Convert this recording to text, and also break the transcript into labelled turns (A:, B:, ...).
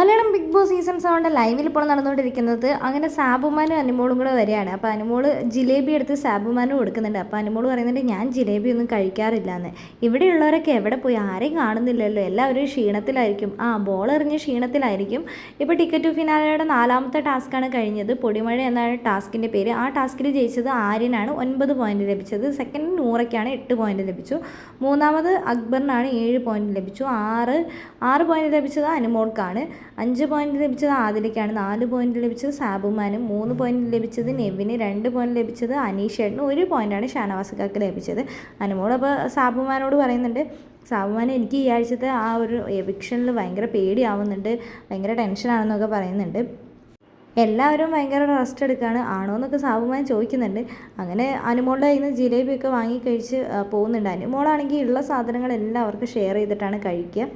A: Malayalam big boss season സെവന്റെ ലൈവിൽ ഇപ്പോൾ നടന്നുകൊണ്ടിരിക്കുന്നത് അങ്ങനെ സാബുമാനും അനുമോളും കൂടെ വരികയാണ്. അപ്പോൾ അനുമോൾ ജിലേബി എടുത്ത് സാബുമാനും കൊടുക്കുന്നുണ്ട്. അപ്പോൾ അനുമോൾ പറയുന്നുണ്ട് ഞാൻ ജിലേബി ഒന്നും കഴിക്കാറില്ല എന്ന് ഇവിടെയുള്ളവരൊക്കെ എവിടെ പോയി? ആരെയും കാണുന്നില്ലല്ലോ. എല്ലാവരും ക്ഷീണത്തിലായിരിക്കും. ആ ബോൾ എറിഞ്ഞ് ക്ഷീണത്തിലായിരിക്കും. ഇപ്പോൾ ടിക്കറ്റ് ടു ഫിനാലയുടെ നാലാമത്തെ ടാസ്ക്കാണ് കഴിഞ്ഞത്. പൊടിമഴ എന്നാണ് ടാസ്കിന്റെ പേര്. ആ ടാസ്കിൽ ജയിച്ചത് ആര്യനാണ്. ഒൻപത് പോയിന്റ് ലഭിച്ചത്. സെക്കൻഡ് നൂറയ്ക്കാണ് എട്ട് പോയിന്റ് ലഭിച്ചു. മൂന്നാമത് അക്ബറിനാണ് ഏഴ് പോയിന്റ് ലഭിച്ചു. ആറ് ആറ് പോയിന്റ് ലഭിച്ചത് അനുമോൾക്കാണ്. അഞ്ച് പോയിന്റ് ലഭിച്ചത് ആദിലയ്ക്കാണ് നാല് പോയിന്റ് ലഭിച്ചത് സാബുമാനും മൂന്ന് പോയിന്റ് ലഭിച്ചത് നെവിന് രണ്ട് പോയിന്റ് ലഭിച്ചത് അനീഷേട്ടന് ഒരു പോയിന്റാണ് ഷാനവാസക്കാർക്ക് ലഭിച്ചത്. അനുമോൾ സാബുമാനോട് പറയുന്നുണ്ട് സാബുമാൻ എനിക്ക് ഈ ആഴ്ചത്തെ ആ ഒരു എവിക്ഷനിൽ ഭയങ്കര പേടിയാവുന്നുണ്ട് ഭയങ്കര ടെൻഷനാണെന്നൊക്കെ പറയുന്നുണ്ട്. എല്ലാവരും ഭയങ്കര റെസ്റ്റ് എടുക്കുകയാണ് ആണോ എന്നൊക്കെ സാബുമാൻ ചോദിക്കുന്നുണ്ട്. അങ്ങനെ അനുമോളുടെ കയ്യിൽ നിന്ന് ജിലേബിയൊക്കെ വാങ്ങി കഴിച്ച് പോകുന്നുണ്ട്. അനുമോളാണെങ്കിൽ ഉള്ള സാധനങ്ങളെല്ലാം അവർക്ക് ഷെയർ ചെയ്തിട്ടാണ് കഴിക്കുക.